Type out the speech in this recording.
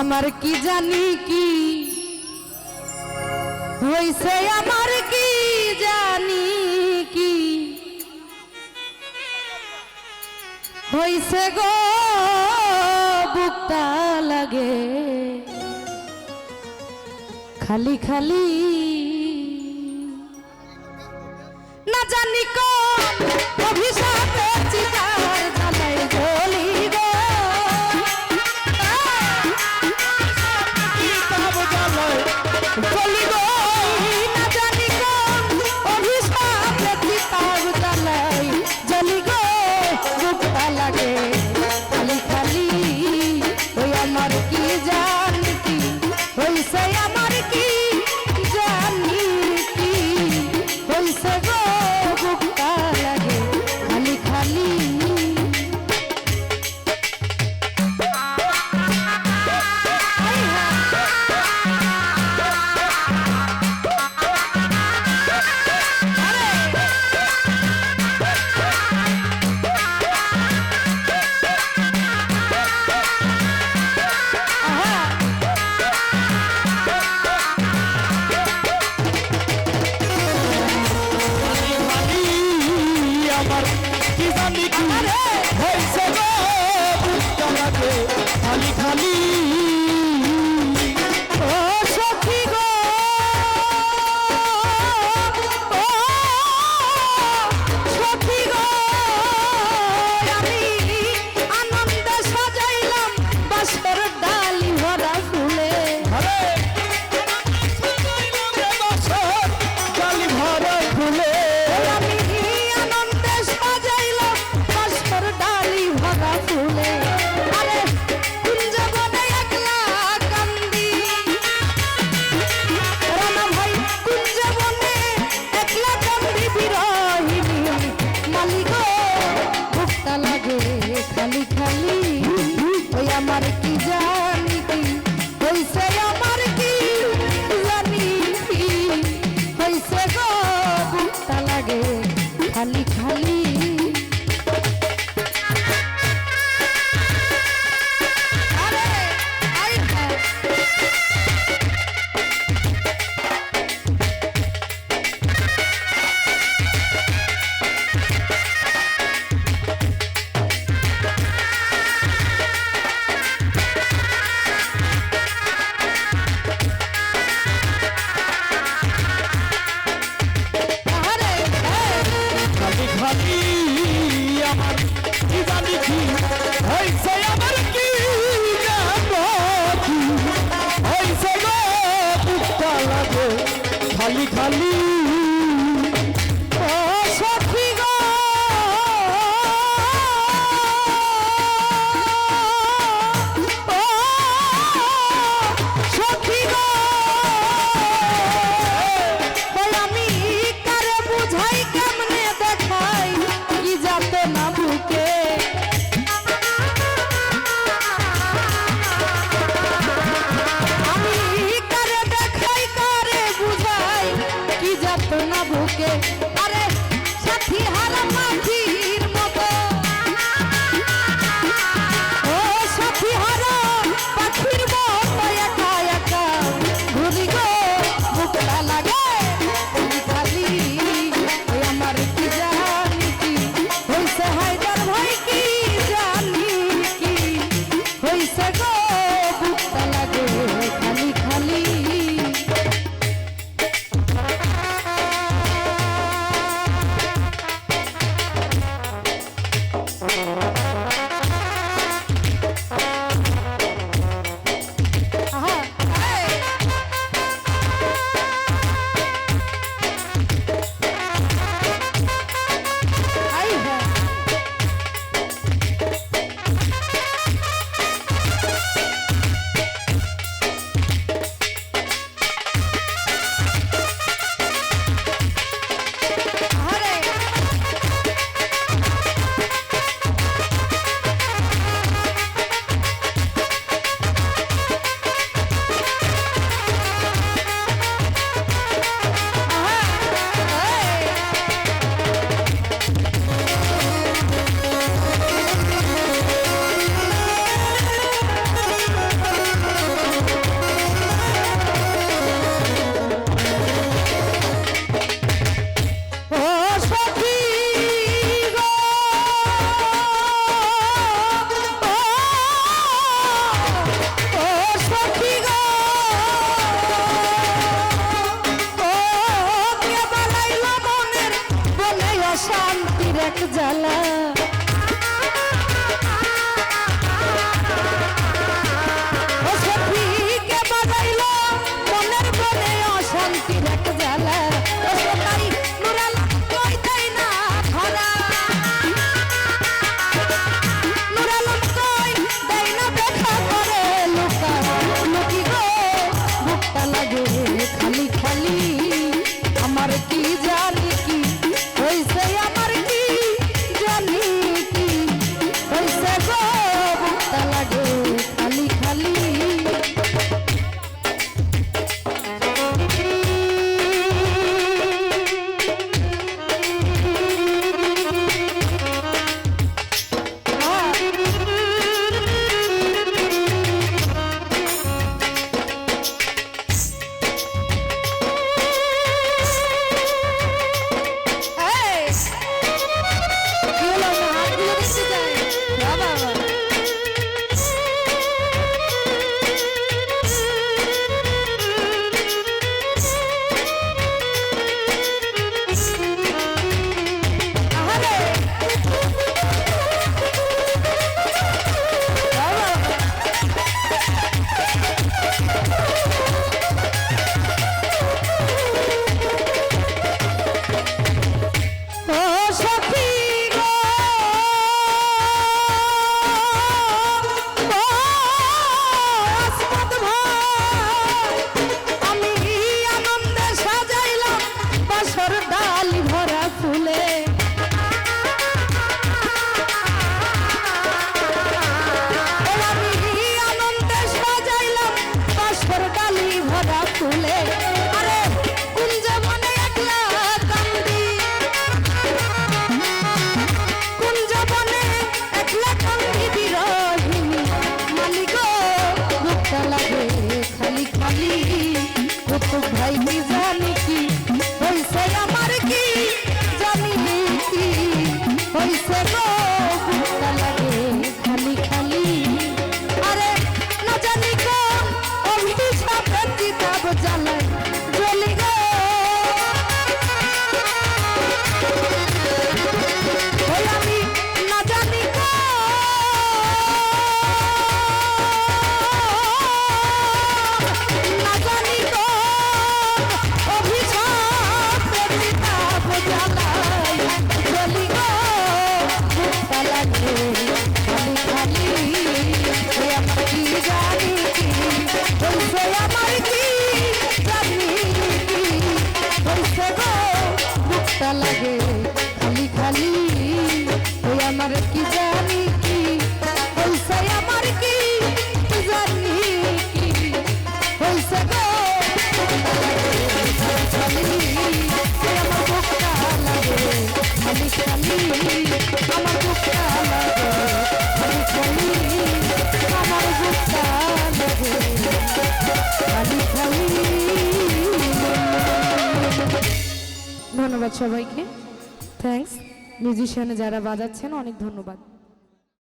আমার কি জানি কি? হইছে আমার কি জানি কি? হইছে গো, বুকটা লাগে। খালি খালি খালি খালি খালি খালি আমার কি জানি? ধন্যবাদ সবাইকে। থ্যাংকস মিউজিশিয়ানে যারা বাজাচ্ছেন অনেক ধন্যবাদ।